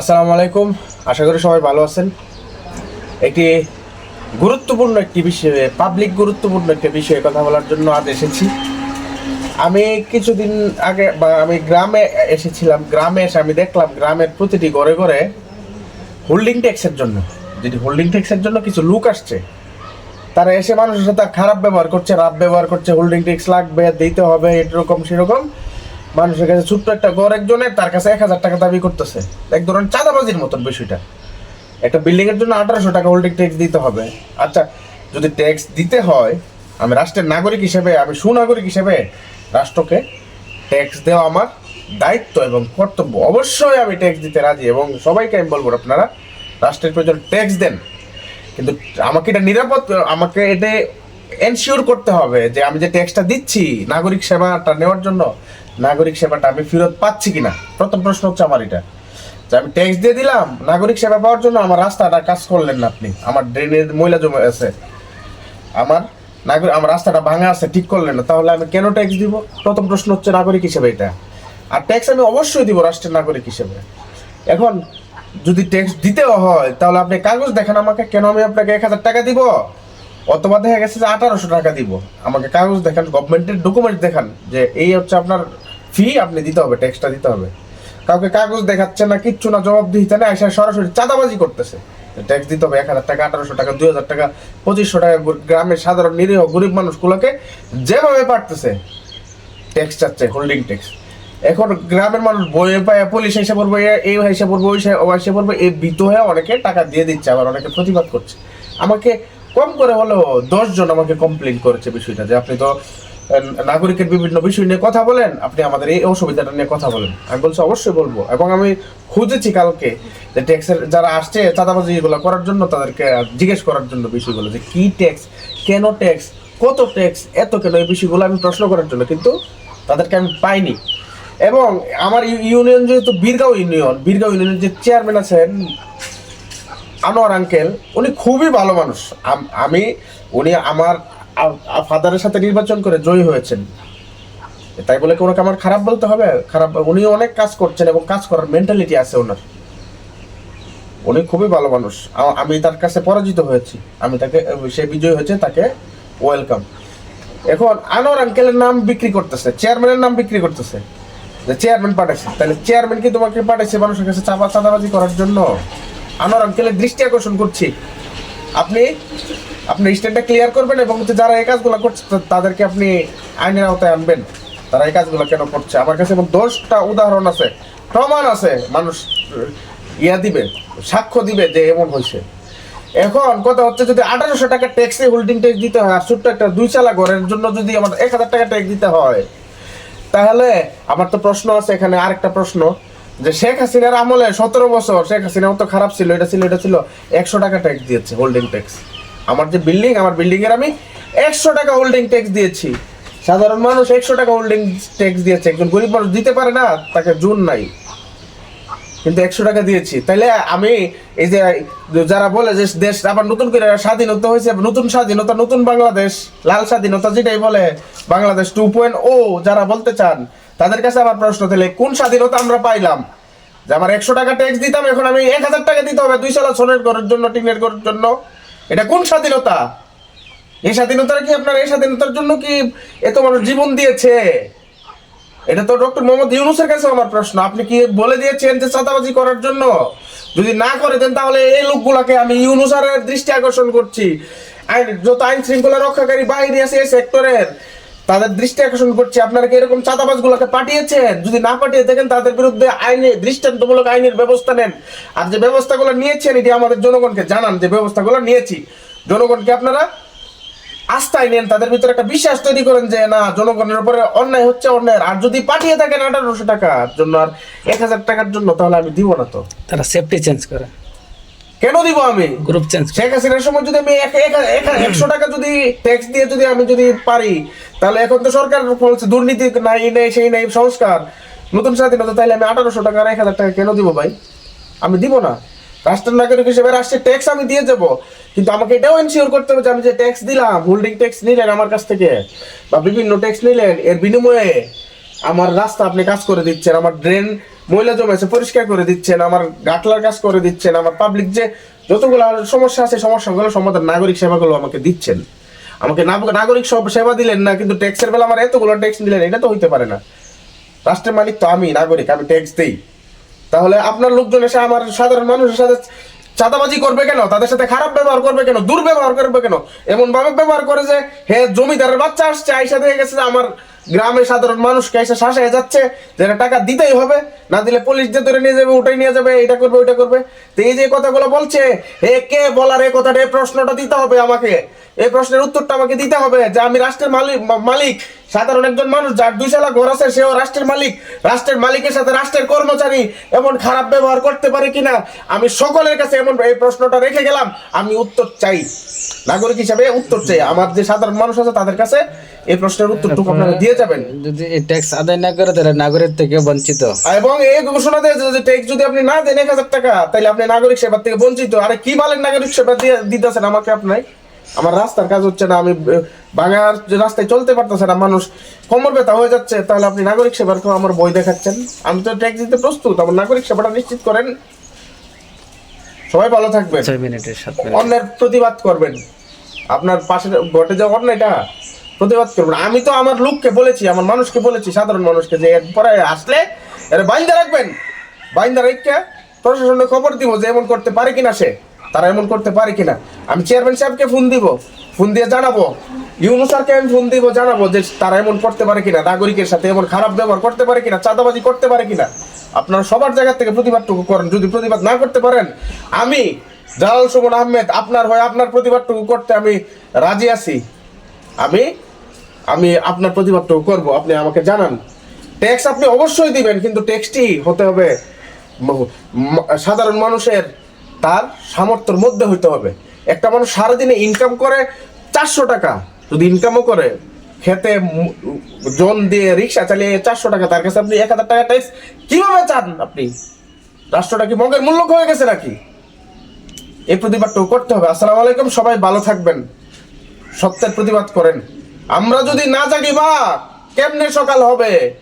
আসসালামু আলাইকুম। আশা করি সবাই ভালো আছেন। একটি গুরুত্বপূর্ণ একটি বিষয়ে পাবলিক গুরুত্বপূর্ণ একটি বিষয়ে কথা বলার জন্য আজ এসেছি। আমি কিছুদিন আগে বা আমি গ্রামে এসেছিলাম। গ্রামে এসে আমি দেখলাম গ্রামের প্রতিটি ঘরে ঘরে হোল্ডিং ট্যাক্সের জন্য। যেটি হোল্ডিং ট্যাক্সের জন্য কিছু লোক আসছে, তারা এসে মানুষের সাথে খারাপ ব্যবহার করছে রাত ব্যবহার করছে হোল্ডিং ট্যাক্স লাগবে, দিতে হবে, এরকম, সেরকম। মানুষের কাছে ছোট্ট একটা ঘর একজনের, তার কাছে এক হাজার টাকা দাবি করতেছে। এক ধরনের চাঁদাবাজির মতন বিষয়টা। একটা বিল্ডিং এর জন্য আঠারোশো টাকা হোল্ডিং ট্যাক্স দিতে হবে। আচ্ছা যদি ট্যাক্স দিতে হয়, আমি রাষ্ট্রের নাগরিক হিসেবে, আমি সুনাগরিক হিসেবে রাষ্ট্রকে ট্যাক্স দেওয়া আমার দায়িত্ব এবং কর্তব্য। অবশ্যই আমি ট্যাক্স দিতে রাজি এবং সবাইকে আমি বলব, আপনারা রাষ্ট্রের প্রয়োজন ট্যাক্স দেন। কিন্তু আমাকে এটা নিরাপদ, আমাকে এটা এনশিওর করতে হবে যে আমি যে ট্যাক্সটা দিচ্ছি, নাগরিক সেবাটা নেওয়ার জন্য নাগরিক সেবাটা আমি ফেরত পাচ্ছি কিনা? প্রথম প্রশ্ন হচ্ছে আমার এটা। যে আমি ট্যাক্স দিয়ে দিলাম, নাগরিক সেবা পাওয়ার জন্য আমার রাস্তাটা কাজ করলেন না আপনি। আমার ড্রেনের ময়লা জমে আছে। আমার নাগরিক, আমার রাস্তাটা ভাঙা আছে, ঠিক করলেন না। তাহলে আমি কেন ট্যাক্স দিব? প্রথম প্রশ্ন হচ্ছে নাগরিক হিসেবে এটা। আর ট্যাক্স আমি অবশ্যই দিব রাষ্ট্রের নাগরিক হিসেবে। এখন যদি ট্যাক্স দিতেও হয়, তাহলে আপনি কাগজ দেখান আমাকে, কেন আমি আপনাকে এক হাজার টাকা দিব? অথবা দেখা গেছে যে আঠারোশো টাকা দিব। আমাকে কাগজ দেখান গভর্নমেন্টের ডকুমেন্ট দেখান যে এই হচ্ছে আপনার ফি আপনি দিতে হবে ট্যাক্সটা দিতে হবে। কাউকে কাগজ দেখাচ্ছে না, কিচ্ছু না, জবাব দিচ্ছে না, এসে সরাসরি চাঁদাবাজি করতেছে। ট্যাক্স দিতে হবে এক হাজার টাকা, আঠারোশো টাকা, দুই হাজার টাকা, পঁচিশশো টাকা গর- গ্রামের সাধারণ নিরীহ গরিব মানুষগুলোকে যেভাবে পারতেছে ট্যাক্স চাচ্ছে হোল্ডিং ট্যাক্স এখন গ্রামের মানুষ বইয়ে পায়, পুলিশ এসে পড়বে এই এসে পড়বে, ওই এসে- পড়বে এই বিত হয়ে অনেকে টাকা দিয়ে দিচ্ছে, আবার অনেকে প্রতিবাদ করছে। আমাকে কম করে হলেও দশজন আমাকে কমপ্লেন করেছে বিষয়টা, যে আপনি তো নাগরিকের বিভিন্ন বিষয় নিয়ে কথা বলেন, আপনি আমাদের এই অসুবিধাটা নিয়ে কথা বলেন। আমি বলছি, অবশ্যই বলব। এবং আমি খুঁজেছি কালকে যে ট্যাক্সের যারা আসছে, চাঁদাবাজি এগুলো করার জন্য তাদেরকে জিজ্ঞেস করার জন্য বিষয়গুলো, যে কি ট্যাক্স কেন ট্যাক্স কত ট্যাক্স এত কেন এই বিষয়গুলো আমি প্রশ্ন করার জন্য। কিন্তু তাদেরকে আমি পাইনি। এবং আমার ইউনিয়ন যেহেতু বীরগাঁও ইউনিয়ন, বীরগাঁও ইউনিয়নের যে চেয়ারম্যান আছেন আনোয়ার আঙ্কেল, উনি খুবই ভালো মানুষ। আমি, উনি আমার ফাদারের সাথে নির্বাচন করে জয়ী হয়েছেন। তাই বলে কি ওনাকে আমার খারাপ বলতে হবে? খারাপ উনি অনেক কাজ করছেন এবং কাজ করার মেন্টালিটি আছে ওনার। উনি খুবই ভালো মানুষ। আমি তার কাছে পরাজিত হয়েছি। আমি তাকে, সে বিজয় হয়েছে, তাকে ওয়েলকাম এখন আনোয়ার আঙ্কেলের নাম বিক্রি করতেছে চেয়ারম্যানের নাম বিক্রি করতেছে। যে চেয়ারম্যান পাঠাইছে। তাহলে চেয়ারম্যান কি তোমাকে পাঠাইছে মানুষের কাছে চাপা চাঁদাবাজি করার জন্য? আনোয়ার আঙ্কেলের দৃষ্টি আকর্ষণ করছি। আপনি আপনি স্ট্যান্ডটা ক্লিয়ার করবেন এবং যারা এই কাজগুলো করছে তাদেরকে আপনি আইনের আওতায় আনবেন। তারা এই কাজগুলো কেন করছে? আমার কাছে এবং দশটা উদাহরণ আছে, প্রমাণ আছে, মানুষ ইয়া দিবে, সাক্ষ্য দিবে যে এমন হয়েছে। এখন কথা হচ্ছে যদি আঠারোশো টাকা ট্যাক্সে হোল্ডিং ট্যাক্স দিতে হয়, আর ছোট্ট একটা দুই চালা ঘরের জন্য যদি আমার এক হাজার টাকা ট্যাক্স দিতে হয়, তাহলে আমার তো প্রশ্ন আছে, এখানে আরেকটা প্রশ্ন। যে শেখ হাসিনার আমলে সতেরো বছর, শেখ হাসিনা তো খারাপ ছিল, এটা ছিল এটা ছিল, একশো টাকা ট্যাক্স দিয়েছে হোল্ডিং ট্যাক্স আমার যে বিল্ডিং আমার বিল্ডিং এর আমি একশো টাকা হোল্ডিং ট্যাক্স দিয়েছি। সাধারণ মানুষ একশো টাকা হোল্ডিং ট্যাক্স দিয়েছে। একজন গরিব মানুষ দিতে পারে না, তাকে জুন নাই। কিন্তু একশো টাকা দিয়েছি। তাইলে আমি এই যে যারা বলে যে দেশ আবার নতুন করে স্বাধীনতা হয়েছে নতুন স্বাধীনতা, নতুন বাংলাদেশ, লাল স্বাধীনতা যেটাই বলে, বাংলাদেশ টু পয়েন্ট ও যারা বলতে চান, তাদের কাছে আমার প্রশ্ন তাহলে কোন স্বাধীনতা আমরা পাইলাম? যে আমার একশো টাকা ট্যাক্স দিতাম, এখন আমি এক হাজার টাকা দিতে হবে, দুই সালা সোনের ঘরের জন্য, টিনের ঘরের জন্য। এটা কোন স্বাধীনতা? এই স্বাধীনতার কি আপনার, এই স্বাধীনতার জন্য কি এত মানুষ জীবন দিয়েছে? এটা তো ডক্টর মোহাম্মদ ইউনুসের কাছে আমার প্রশ্ন। আপনি কি বলে দিয়েছেন যে চাঁদাবাজি করার জন্য? যদি না করে দেন তাহলে এই লোকগুলাকে আমি ইউনুসারের দৃষ্টি আকর্ষণ করছি। আইন যত আইন শৃঙ্খলা রক্ষাকারী বাহিনী আছে এই সেক্টরের, তাদের দৃষ্টি আকর্ষণ করছি। আপনারা কি এরকম চাঁদাবাজ পাঠিয়েছেন? যদি না পাঠিয়ে থাকেন, তাদের বিরুদ্ধে আইনে দৃষ্টান্তমূলক আইনের ব্যবস্থা নেন। আর যে ব্যবস্থাগুলো নিয়েছেন, এটি আমাদের জনগণকে জানান যে ব্যবস্থাগুলো নিয়েছি। জনগণকে আপনারা আস্থায় নেন তাদের ভিতরে একটা বিশ্বাস তৈরি করেন যে না জনগণের উপরে অন্যায় হচ্ছে অন্যায় আর যদি পাঠিয়ে থাকেন আঠারোশো টাকার জন্য আর এক হাজার টাকার জন্য তাহলে আমি দিব না তো। তারা সেফটি চেঞ্জ করে। কেন দিব আমি? গ্রুপ চেঞ্জ শেখ হাসিনার সময় যদি আমি এক- এক- এক- একশো টাকা যদি ট্যাক্স দিয়ে যদি আমি যদি পারি তাহলে এখন তো সরকার বলছে দুর্নীতি নাই এই নেই সেই নেই সংস্কার। নতুন স্বাধীনতা তাহলে আমি আঠারোশো টাকা আর এক হাজার টাকা কেন দিব ভাই? আমি দিব না। রাষ্ট্রের নাগরিক হিসেবে রাষ্ট্রের ট্যাক্স আমি দিয়ে যাব। কিন্তু আমাকে এটাও এনশিওর করতে হবে যে আমি যে ট্যাক্স দিলাম হোল্ডিং ট্যাক্স নিলেন আমার কাছ থেকে, বা বিভিন্ন ট্যাক্স নিলেন, এর বিনিময়ে আমার রাস্তা আপনি কাজ করে দিচ্ছেন, আমার ড্রেন ময়লা জমেছে, পরিষ্কার করে দিচ্ছেন, আমার গাটলার কাজ করে দিচ্ছেন, আমার পাবলিক যে যতগুলো সমস্যা আছে সমস্যাগুলো সমাধান নাগরিক সেবাগুলো আমাকে দিচ্ছেন। আমাকে নাগ- নাগরিক সব সেবা দিলেন না, কিন্তু ট্যাক্সের বেলা আমার এতগুলো ট্যাক্স দিলেন এটা তো হইতে পারে না। রাষ্ট্রের মালিক তো আমি, নাগরিক, আমি ট্যাক্স দিই। তাহলে আপনার লোকজন এসে আমার সাধারণ মানুষের সাথে চাঁদাবাজি করবে কেন? তাদের সাথে খারাপ ব্যবহার করবে কেন? দুর্ব্যবহার করবে কেন? এমন ভাবে ব্যবহার করে যে, হে জমিদারের বাচ্চা আসছে, আইসা দিয়ে গেছে আমার গ্রামের সাধারণ মানুষকে এসে শাসায় যাচ্ছে, যে টাকা দিতেই হবে, না দিলে পুলিশ যে ধরে নিয়ে যাবে, ওটাই নিয়ে যাবে এটা করবে, ওইটা করবে। তো এই যে কথাগুলো বলছে, হে কে বলার এ কথাটা? এই প্রশ্নটা দিতে হবে আমাকে। এই প্রশ্নের উত্তরটা আমাকে দিতে হবে যে আমি রাষ্ট্রের মালিক মালিক। সাধারণ একজন মানুষ যার দুই সালা ঘর আছে সেও রাষ্ট্রের মালিক। রাষ্ট্রের মালিকের সাথে রাষ্ট্রের কর্মচারী এমন খারাপ ব্যবহার করতে পারে কিনা? আমি সকলের কাছে এমন এই প্রশ্নটা রেখে গেলাম। আমি উত্তর চাই। নাগরিক হিসাবে উত্তর চাই। আমার যে সাধারণ মানুষ আছে তাদের কাছে এই প্রশ্নের উত্তরটুকু আপনারা দিয়ে যাবেন। যদি এই ট্যাক্স আদায় না করে তাহলে নাগরিক থেকে বঞ্চিত। এবং এই ঘোষণা দিয়ে যে ট্যাক্স যদি আপনি না দেন এক হাজার টাকা তাহলে আপনি নাগরিক সেবা থেকে বঞ্চিত। আরে কি বলেন নাগরিক সেবা দিয়ে দিতেছেন আমাকে আপনার আমার রাস্তার কাজ হচ্ছে না আমি বাংলার রাস্তায় চলতে পারতেছে না মানুষ কোমর ব্যথা হয়ে যাচ্ছে তাহলে আপনি নাগরিক সেবার কেউ আমার বই দেখাচ্ছেন? আমি তো ট্যাক্স দিতে প্রস্তুত আমার নাগরিক সেবাটা নিশ্চিত করেন। সবাই ভালো থাকবেন। অন্যের প্রতিবাদ করবেন। আপনার পাশে ঘটে যাওয়া অন্যায়টা প্রতিবাদ করবেন। আমি তো আমার লোককে বলেছি আমার মানুষকে বলেছি সাধারণ মানুষকে যে এরপরে আসলে এর বাইন্দা রাখবেন। বাইন্দা রেখে প্রশাসনে খবর দিব যে এমন করতে পারে কিনা সে। তারা এমন করতে পারে কিনা? আমি চেয়ারম্যান সাহেবকে ফোন দিব ফোন দিয়ে জানাব। ইউনু স্যারকে আমি ফোন দিব, জানাব যে তারা এমন করতে পারে কিনা, নাগরিকের সাথে এমন খারাপ ব্যবহার করতে পারে কিনা, চাঁদাবাজি করতে পারে কিনা। আপনারা সবার জায়গা থেকে প্রতিবাদটুকু করেন, যদি প্রতিবাদ না করতে পারেন, আমি জালাল সুমন আহমেদ, আপনার হয়ে আপনার প্রতিবাদটুকু করতে আমি রাজি আছি। আমি আমি আপনার প্রতিবাদটুকু করব, আপনি আমাকে জানান। ট্যাক্স আপনি অবশ্যই দিবেন, কিন্তু ট্যাক্সটি হতে হবে সাধারণ মানুষের তার সামর্থ্যের মধ্যে হইতে হবে। একটা মানুষ সারাদিনে ইনকাম করে চারশো টাকা। যদি ইনকামও করে, খেতে জন দিয়ে রিক্সা চালিয়ে চারশো টাকা, তার কাছে আপনি এক হাজার টাকা ট্যাক্স কীভাবে চান আপনি? রাষ্ট্রটা কি মগের মূল্য হয়ে গেছে নাকি? এই প্রতিবাদটাও করতে হবে। আসসালামু আলাইকুম, সবাই ভালো থাকবেন। সত্যের প্রতিবাদ করেন। আমরা যদি না জাগি বা কেমনে সকাল হবে?